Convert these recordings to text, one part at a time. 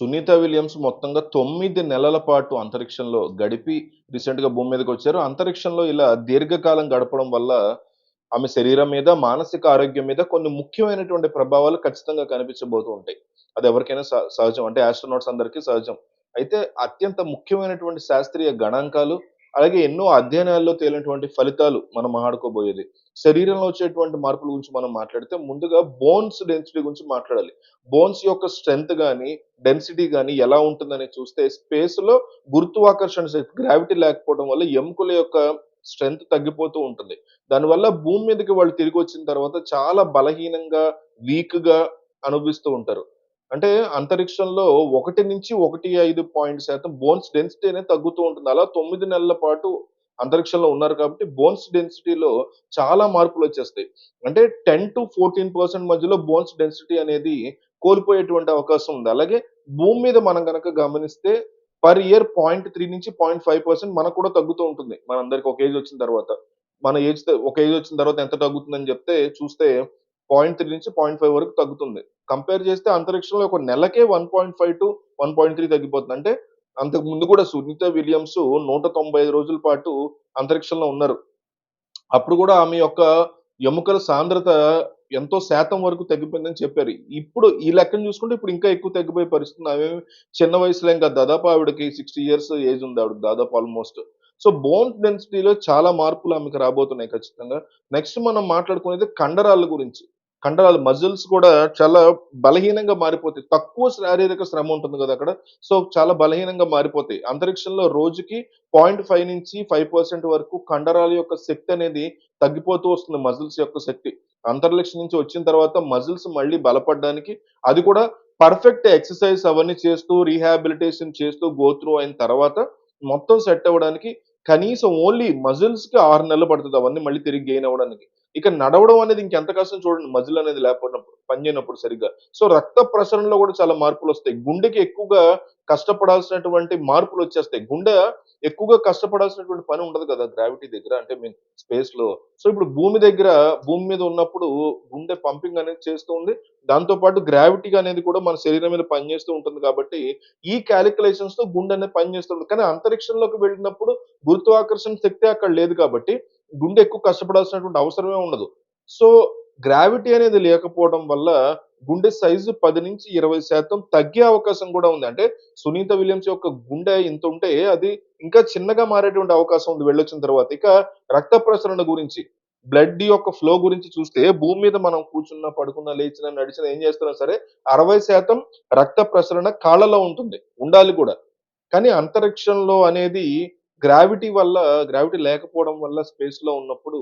Sunitha Williams మొత్తంగా తొమ్మిది నెలల పాటు అంతరిక్షంలో గడిపి రీసెంట్‌గా భూమి మీదకి వచ్చారు అంతరిక్షంలో ఇలా దీర్ఘకాలం గడపడం వల్ల ఆమె శరీరం మీద, మానసిక ఆరోగ్యం మీద కొన్ని ముఖ్యమైనటువంటి ప్రభావాలు ఖచ్చితంగా కనిపించబోతూ ఉంటాయి. అది ఎవరికైనా సహజం. అంటే ఆస్ట్రోనాట్స్ అందరికీ సహజం. అయితే అత్యంత ముఖ్యమైనటువంటి శాస్త్రీయ గణాంకాలు, అలాగే ఎన్నో అధ్యయనాల్లో తేలినటువంటి ఫలితాలు మనం మాట్లాడుకోబోయేది. శరీరంలో వచ్చేటువంటి మార్పుల గురించి మనం మాట్లాడితే ముందుగా బోన్స్ డెన్సిటీ గురించి మాట్లాడాలి. బోన్స్ యొక్క స్ట్రెంత్ గాని, డెన్సిటీ కానీ ఎలా ఉంటుందని చూస్తే స్పేస్‌లో గురుత్వాకర్షణ శక్తి గ్రావిటీ లేకపోవడం వల్ల ఎముకల యొక్క స్ట్రెంత్ తగ్గిపోతూ ఉంటుంది. దానివల్ల భూమి మీదకి వాళ్ళు తిరిగి వచ్చిన తర్వాత చాలా బలహీనంగా, వీక్‌గా అనుభవిస్తూ ఉంటారు. అంటే అంతరిక్షంలో 1-1.5% బోన్స్ డెన్సిటీ అనేది తగ్గుతూ ఉంటుంది. అలా తొమ్మిది నెలల పాటు అంతరిక్షంలో ఉన్నారు కాబట్టి బోన్స్ డెన్సిటీలో చాలా మార్పులు వచ్చేస్తాయి అంటే 10-14% మధ్యలో బోన్స్ డెన్సిటీ అనేది కోల్పోయేటువంటి అవకాశం ఉంది. అలాగే భూమి మీద మనం కనుక గమనిస్తే పర్ ఇయర్ 0.3-0.5% మనకు కూడా తగ్గుతూ ఉంటుంది. మనందరికి ఒక ఏజ్ వచ్చిన తర్వాత. మన ఏజ్ ఒక ఏజ్ వచ్చిన తర్వాత ఎంత తగ్గుతుందని చెప్తే చూస్తే 0.3-0.5 వరకు తగ్గుతుంది. కంపేర్ చేస్తే అంతరిక్షంలో ఒక నెలకే 1.5-1.3 తగ్గిపోతుంది. అంటే అంతకు ముందు కూడా సునీత విలియమ్స్ 195 రోజుల పాటు అంతరిక్షంలో ఉన్నారు. అప్పుడు కూడా ఆమె యొక్క ఎముకల సాంద్రత ఎంతో శాతం వరకు తగ్గిపోయిందని చెప్పారు. ఇప్పుడు ఈ లెక్కను చూసుకుంటే ఇప్పుడు ఇంకా ఎక్కువ తగ్గిపోయే పరిస్థితి ఆమె చిన్న వయసులో ఇంకా దాదాపు ఆవిడకి 60 ఇయర్స్ ఏజ్ ఉంది ఆవిడ దాదాపు ఆల్‌మోస్ట్. సో బోన్ డెన్సిటీలో చాలా మార్పులు ఆమెకు రాబోతున్నాయి ఖచ్చితంగా. నెక్స్ట్ మనం మాట్లాడుకునేది కండరాల గురించి. కండరాలు మజిల్స్ కూడా చాలా బలహీనంగా మారిపోతాయి. తక్కువ శారీరక శ్రమ ఉంటుంది కదా అక్కడ. సో చాలా బలహీనంగా మారిపోతాయి. అంతరిక్షంలో రోజుకి 0.5-5% వరకు కండరాల యొక్క శక్తి అనేది తగ్గిపోతూ వస్తుంది మజిల్స్ యొక్క శక్తి. అంతరిక్షం నుంచి వచ్చిన తర్వాత మజిల్స్ మళ్ళీ బలపడడానికి అది కూడా పర్ఫెక్ట్ ఎక్సర్‌సైజ్ అవన్నీ చేస్తూ రీహాబిలిటేషన్ చేస్తూ గోత్రూ అయిన తర్వాత మొత్తం సెట్ అవ్వడానికి కనీసం ఓన్లీ మజిల్స్‌కి 6 నెలలు పడుతుంది అవన్నీ మళ్ళీ తిరిగి గెయిన్ అవ్వడానికి. ఇక నడవడం అనేది ఇంకెంత కష్టం చూడండి మజిల్ అనేది లేకపోయినప్పుడు పనిచేయనప్పుడు సరిగ్గా. సో రక్త ప్రసరణలో కూడా చాలా మార్పులు వస్తాయి గుండెకి ఎక్కువగా కష్టపడాల్సినటువంటి మార్పులు వచ్చేస్తాయి గుండె ఎక్కువగా కష్టపడాల్సినటువంటి పని ఉండదు కదా! గ్రావిటీ దగ్గర అంటే మీన్ స్పేస్‌లో. సో ఇప్పుడు భూమి దగ్గర భూమి మీద ఉన్నప్పుడు గుండె పంపింగ్ అనేది చేస్తూ ఉంది. దాంతో పాటు గ్రావిటీ అనేది కూడా మన శరీరం మీద పనిచేస్తూ ఉంటుంది కాబట్టి ఈ క్యాలిక్యులేషన్స్తో గుండె అనేది పనిచేస్తుంది. కానీ అంతరిక్షంలోకి వెళ్ళినప్పుడు గురుత్వాకర్షణ శక్తి అక్కడ లేదు కాబట్టి గుండె ఎక్కువ కష్టపడాల్సినటువంటి అవసరమే ఉండదు. సో గ్రావిటీ అనేది లేకపోవడం వల్ల గుండె సైజు 10-20% తగ్గే అవకాశం కూడా ఉంది. అంటే సునీత విలియమ్స్ యొక్క గుండె ఇంత ఉంటే అది ఇంకా చిన్నగా మారేటువంటి అవకాశం ఉంది వెళ్ళొచ్చిన తర్వాత. ఇక రక్త ప్రసరణ గురించి బ్లడ్ యొక్క ఫ్లో గురించి చూస్తే భూమి మీద మనం కూర్చున్నా, పడుకున్నా, లేచినా, నడిచినా ఏం చేస్తున్నా సరే 60% రక్త ప్రసరణ కాళ్ళలో ఉంటుంది. ఉండాలి కూడా. కానీ అంతరిక్షంలో అనేది గ్రావిటీ వల్ల గ్రావిటీ లేకపోవడం వల్ల స్పేస్లో ఉన్నప్పుడు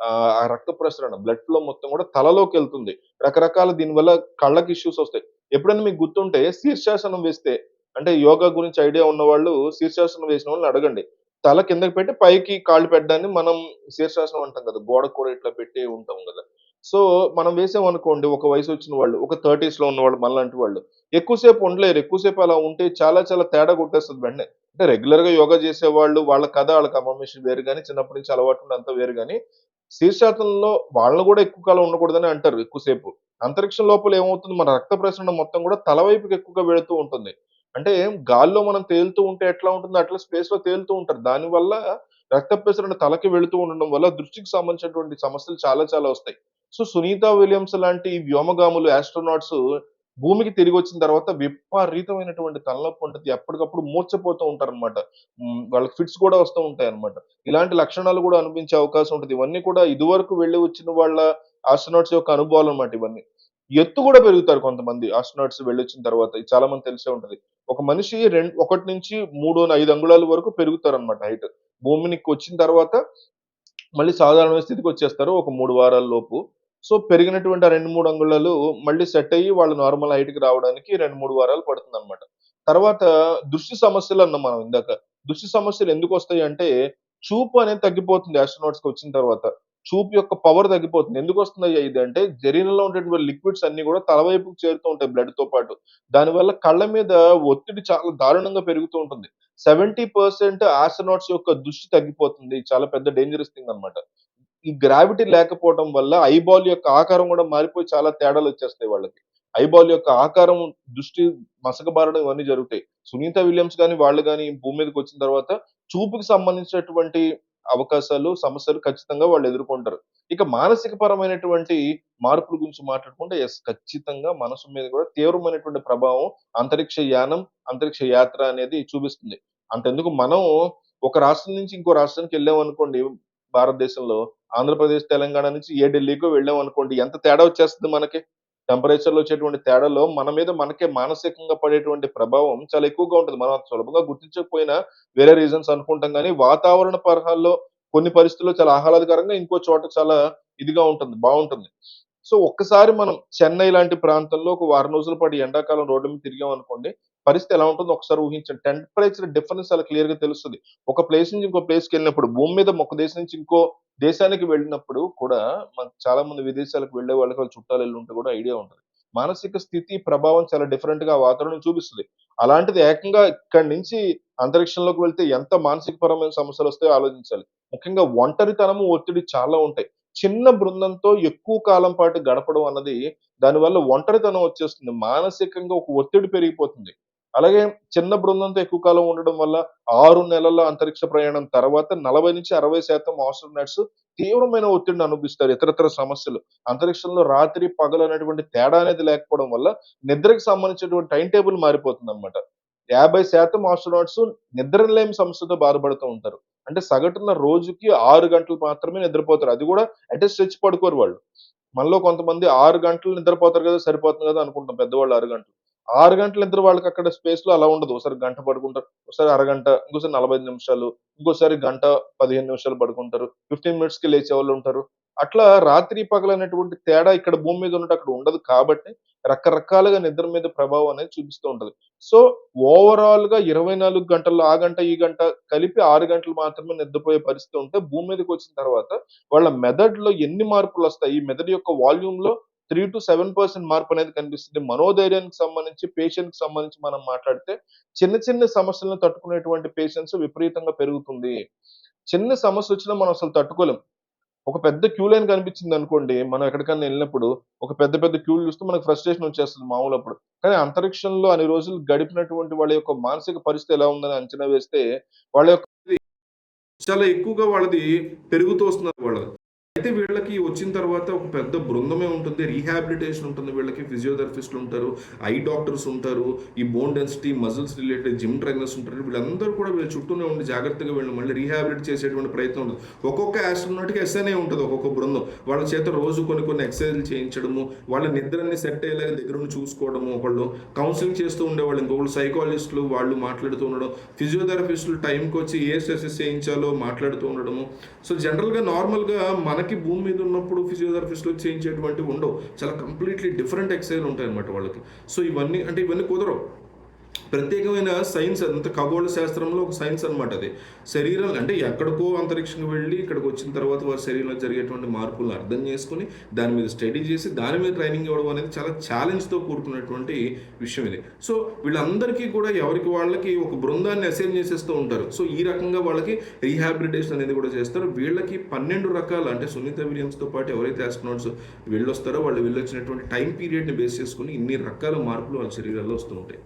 ఆ రక్త ప్రసరణ బ్లడ్ ఫ్లో మొత్తం కూడా తలలోకెళ్తుంది. రకరకాల దీనివల్ల కళ్ళకి ఇష్యూస్ వస్తాయి. ఎప్పుడైనా మీకు గుర్తుంటే శీర్షాసనం వేస్తే అంటే యోగా గురించి ఐడియా ఉన్న వాళ్ళు శీర్షాసనం వేసిన వాళ్ళని అడగండి. తల కిందకి పెట్టి పైకి కాళ్ళు పెట్టడాన్ని మనం శీర్షాసనం అంటాం కదా! గోడ కూడా ఇట్లా పెట్టి ఉంటాం కదా! సో మనం వేసామనుకోండి ఒక వయసు వచ్చిన వాళ్ళు, ఒక 30స్‌లో ఉన్నవాళ్ళు మనలాంటి వాళ్ళు ఎక్కువసేపు ఉండలేరు. ఎక్కువసేపు అలా ఉంటే చాలా చాలా తేడా కొట్టేస్తుంది వెంటనే. అంటే రెగ్యులర్‌గా యోగా చేసేవాళ్ళు వాళ్ళ కథ వాళ్ళ కన్ఫర్మేషన్ వేరు కానీ చిన్నప్పటి నుంచి అలవాటు ఉండే అంత వేరు కానీ శీర్షాతంలో వాళ్ళని కూడా ఎక్కువ కాలం ఉండకూడదని అంటారు ఎక్కువసేపు అంతరిక్షం లోపల ఏమవుతుంది మన రక్త ప్రసరణ మొత్తం కూడా తల వైపుకి ఎక్కువగా వెళుతూ ఉంటుంది. అంటే గాల్లో మనం తేలుతూ ఉంటే ఎట్లా ఉంటుందో అట్లా స్పేస్‌లో తేలుతూ ఉంటారు. దానివల్ల రక్త ప్రసరణ తలకి వెళుతూ ఉండడం వల్ల దృష్టికి సంబంధించినటువంటి సమస్యలు చాలా చాలా వస్తాయి. సో సునీత విలియమ్స్ లాంటి వ్యోమగాములు ఆస్ట్రోనాట్స్ భూమికి తిరిగి వచ్చిన తర్వాత విపరీతమైనటువంటి తలనొప్పి ఉంటుంది ఎప్పటికప్పుడు మూర్చపోతూ ఉంటారు అనమాట వాళ్ళకి ఫిట్స్ కూడా వస్తూ ఉంటాయి అనమాట ఇలాంటి లక్షణాలు కూడా అనిపించే అవకాశం ఉంటుంది ఇవన్నీ కూడా ఇదివరకు వెళ్ళి వచ్చిన వాళ్ళ ఆస్ట్రోనాట్స్ యొక్క అనుభవాలు అనమాట ఇవన్నీ. ఎత్తు కూడా పెరుగుతారు కొంతమంది ఆస్ట్రోనాట్స్ వెళ్ళొచ్చిన తర్వాత. చాలా మంది తెలిసే ఉంటది. ఒక మనిషి రెండు ఒకటి నుంచి మూడు ఐదు అంగుళాల వరకు పెరుగుతారన్నమాట హైట్. భూమికి వచ్చిన తర్వాత మళ్ళీ సాధారణ స్థితికి వచ్చేస్తారు ఒక మూడు వారాల లోపు. సో పెరిగినటువంటి ఆ 2, 3 అంగుళాలు మళ్ళీ సెట్ అయ్యి వాళ్ళు నార్మల్ హైట్‌కి రావడానికి 2, 3 వారాలు పడుతుంది అనమాట తర్వాత దృష్టి సమస్యలు అన్నాం మనం ఇందాక. దృష్టి సమస్యలు ఎందుకు వస్తాయి అంటే చూపు అనేది తగ్గిపోతుంది ఆస్ట్రోనాట్స్‌కి వచ్చిన తర్వాత. చూపు యొక్క పవర్ తగ్గిపోతుంది. ఎందుకు ఎందుకొస్తుందయ్యా ఇది అంటే శరీరంలో ఉండేటువంటి లిక్విడ్స్ అన్ని కూడా తల వైపుకి చేరుతూ ఉంటాయి బ్లడ్‌తో పాటు. దానివల్ల కళ్ళ మీద ఒత్తిడి చాలా దారుణంగా పెరుగుతూ ఉంటుంది. సెవెంటీ పర్సెంట్ ఆస్ట్రనాట్స్ యొక్క దృష్టి తగ్గిపోతుంది. చాలా పెద్ద డేంజరస్ థింగ్ అన్నమాట. ఈ గ్రావిటీ లేకపోవడం వల్ల ఐబాల్ యొక్క ఆకారం కూడా మారిపోయి చాలా తేడాలు వచ్చేస్తాయి వాళ్ళకి. ఐబాల్ యొక్క ఆకారం, దృష్టి మసకబారడం ఇవన్నీ జరుగుతాయి. సునీత విలియమ్స్ కానీ వాళ్ళు కానీ భూమి మీదకొచ్చిన తర్వాత చూపుకి సంబంధించినటువంటి అవకాశాలు, సమస్యలు ఖచ్చితంగా వాళ్ళు ఎదుర్కొంటారు. ఇక మానసిక పరమైనటువంటి మార్పుల గురించి మాట్లాడుకుంటే ఎస్ ఖచ్చితంగా మనసు మీద కూడా తీవ్రమైనటువంటి ప్రభావం అంతరిక్ష యానం, అంతరిక్ష యాత్ర అనేది చూపిస్తుంది. అంతెందుకు మనం ఒక రాష్ట్రం నుంచి ఇంకో రాష్ట్రానికి వెళ్ళాం అనుకోండి భారతదేశంలో ఆంధ్రప్రదేశ్, తెలంగాణ నుంచి ఏ ఢిల్లీకో వెళ్ళామనుకోండి ఎంత తేడా వచ్చేస్తుంది మనకి. టెంపరేచర్‌లో వచ్చేటువంటి తేడాలో మన మీద మనకే మానసికంగా పడేటువంటి ప్రభావం చాలా ఎక్కువగా ఉంటుంది మనం సులభంగా గుర్తించకపోయినా వేరే రీజన్స్ అనుకుంటాం కానీ వాతావరణ పరహాల్లో కొన్ని పరిస్థితుల్లో చాలా ఆహ్లాదకరంగా, ఇంకో చోట చాలా ఇదిగా ఉంటుంది. బాగుంటుంది సో, ఒక్కసారి మనం చెన్నై లాంటి ప్రాంతంలో ఒక వారం రోజుల పాటు ఎండాకాలం రోడ్డు మీద తిరిగామనుకోండి, పరిస్థితి ఎలా ఉంటుందో ఒకసారి ఊహించండి. టెంపరేచర్ డిఫరెన్స్ చాలా క్లియర్‌గా తెలుస్తుంది ఒక ప్లేస్ నుంచి ఇంకో ప్లేస్‌కెళ్ళినప్పుడు భూమి మీద ఒక దేశం నుంచి ఇంకో దేశానికి వెళ్ళినప్పుడు కూడా మనకు చాలా మంది విదేశాలకు వెళ్ళే వాళ్ళకి వాళ్ళు చుట్టాలు ఉంటే కూడా ఐడియా ఉంటుంది మానసిక స్థితి, ప్రభావం చాలా డిఫరెంట్గా వాతావరణం చూపిస్తుంది అలాంటిది ఏకంగా ఇక్కడి నుంచి అంతరిక్షంలోకి వెళ్తే ఎంత మానసికపరమైన సమస్యలొస్తాయో ఆలోచించాలి. ముఖ్యంగా ఒంటరితనము, ఒత్తిడి చాలా ఉంటాయి. చిన్న బృందంతో ఎక్కువ కాలం పాటు గడపడం అన్నది దానివల్ల ఒంటరితనం వచ్చేస్తుంది. మానసికంగా ఒక ఒత్తిడి పెరిగిపోతుంది. అలాగే చిన్న బృందంతో ఎక్కువ కాలం ఉండడం వల్ల ఆరు నెలల అంతరిక్ష ప్రయాణం తర్వాత నలభై నుంచి అరవై శాతం ఆస్ట్రోనట్స్ తీవ్రమైన ఒత్తిడిని అనుభవిస్తారు. ఇతరతర సమస్యలు. అంతరిక్షంలో రాత్రి, పగలు అనేటువంటి తేడా అనేది లేకపోవడం వల్ల నిద్రకు సంబంధించినటువంటి టైం టేబుల్ మారిపోతుందన్నమాట. 50% ఆస్ట్రోనాట్స్ నిద్రలేమి సమస్యతో బాధపడుతూ ఉంటారు. అంటే సగటున రోజుకి ఆరు గంటలు మాత్రమే నిద్రపోతారు. అది కూడా అంటే స్ట్రెచ్ పడుకోరు వాళ్ళు. మనలో కొంతమంది ఆరు గంటలు నిద్రపోతారు కదా! సరిపోతుంది కదా! అనుకుంటాం పెద్దవాళ్ళు ఆరు గంటలు. ఆరు గంటల నిద్ర వాళ్ళకి అక్కడ స్పేస్లో అలా ఉండదు. ఒకసారి గంట పడుకుంటారు. ఒకసారి అరగంట, ఇంకోసారి 45 నిమిషాలు, ఇంకోసారి గంట 15 నిమిషాలు పడుకుంటారు. 15 మినిట్స్‌కి లేచేవాళ్ళుంటారు. అట్లా రాత్రి, పగలనేటువంటి తేడా ఇక్కడ భూమి మీద ఉన్నట్టు అక్కడ ఉండదు కాబట్టి రకరకాలుగా నిద్ర మీద ప్రభావం అనేది చూపిస్తూ ఉంటది. సో, ఓవరాల్గా ఇరవై నాలుగు గంటల్లో ఆ గంట, ఈ గంట కలిపి ఆరు గంటలు మాత్రమే నిద్రపోయే పరిస్థితి ఉంటే భూమి మీదకొచ్చిన తర్వాత వాళ్ళ మెదడులో ఎన్ని మార్పులు వస్తాయి ఈ మెదడు యొక్క వాల్యూమ్లో త్రీ టు సెవెన్ పర్సెంట్ మార్పు అనేది కనిపిస్తుంది. మనోధైర్యానికి సంబంధించి, పేషెంట్కి సంబంధించి మనం మాట్లాడితే చిన్న చిన్న సమస్యలను తట్టుకునేటువంటి పేషెంట్స్ విపరీతంగా పెరుగుతుంది. చిన్న సమస్య వచ్చినా మనం అసలు తట్టుకోలేం. ఒక పెద్ద క్యూ లైన్ కనిపించింది అనుకోండి మనం ఎక్కడికైనా వెళ్ళినప్పుడు ఒక పెద్ద పెద్ద క్యూలు చూస్తే మనకు ఫ్రస్ట్రేషన్ మామూలు అప్పుడు కానీ అంతరిక్షంలో అన్ని రోజులు గడిపినటువంటి వాళ్ళ యొక్క మానసిక పరిస్థితి ఎలా ఉందని అంచనా వేస్తే వాళ్ళ యొక్క చాలా ఎక్కువగా వాళ్ళది పెరుగుతూ వస్తున్నారు వాళ్ళది. అయితే వీళ్ళకి వచ్చిన తర్వాత ఒక పెద్ద బృందమే ఉంటుంది. రీహాబిలిటేషన్ ఉంటుంది వీళ్ళకి. ఫిజియోథెరపిస్ట్‌లు ఉంటారు. ఐ డాక్టర్స్ ఉంటారు. ఈ bone density, muscles related gym trainers ఉంటారు. వీళ్ళందరూ కూడా వీళ్ళ చుట్టూనే ఉండి జాగ్రత్తగా వీళ్ళు మళ్ళీ రీహాబిలిట్ చేసేటువంటి ప్రయత్నం ఉంటుంది. ఒక్కొక్క ఆస్ట్రోనాట్‌కి ఎస్ఎన్ఏ ఉంటుంది ఒక్కొక్క బృందం. వాళ్ళ చేత రోజు కొన్ని కొన్ని ఎక్సర్‌సైజ్‌లు చేయించడము, వాళ్ళ నిద్రని సెట్ అయ్యేలాగా దగ్గరుండి చూసుకోవడము ఒకళ్ళు. కౌన్సిలింగ్ చేస్తూ ఉండేవాళ్ళు. ఇంకొకళ్ళు సైకాలజిస్టులు వాళ్ళు మాట్లాడుతూ ఉండడం. ఫిజియోథెరపిస్ట్‌లు టైంకొచ్చి ఏ ఎక్సర్‌సైజెస్ చేయించాలో మాట్లాడుతూ ఉండడము. సో, జనరల్‌గా నార్మల్‌గా మనకి భూమి మీద ఉన్నప్పుడు ఫిజియోథెరపిస్ట్లో చేయించేటువంటివి ఉండవు. చాలా కంప్లీట్‌లీ డిఫరెంట్ ఎక్స్ఐలు ఉంటాయి అనమాట వాళ్ళకి. సో, ఇవన్నీ అంటే ఇవన్నీ కుదరవు. ప్రత్యేకమైన సైన్స్ అంత ఖగోళ శాస్త్రంలో ఒక సైన్స్ అనమాట అది. శరీరం అంటే ఎక్కడికో అంతరిక్షం వెళ్ళి ఇక్కడికి వచ్చిన తర్వాత వారి శరీరంలో జరిగేటువంటి మార్పులను అర్థం చేసుకొని, దాని మీద స్టడీ చేసి, దాని మీద ట్రైనింగ్ ఇవ్వడం అనేది చాలా ఛాలెంజ్‌తో కూడుకున్నటువంటి విషయం ఇది. సో, వీళ్ళందరికీ కూడా ఎవరికి వాళ్ళకి ఒక బృందాన్ని అసైన్ చేసేస్తూ ఉంటారు. సో, ఈ రకంగా వాళ్ళకి రీహాబిలిటేషన్ అనేది కూడా చేస్తారు. వీళ్ళకి 12 రకాల అంటే సునీత విలియమ్స్‌తో పాటు ఎవరైతే ఆస్ట్రోనాట్స్ వెళ్ళొస్తారో వాళ్ళు వెళ్ళొచ్చినటువంటి టైం పీరియడ్‌ని బేస్ చేసుకొని ఇన్ని రకాల మార్పులు వాళ్ళ శరీరాల్లో వస్తూ ఉంటాయి.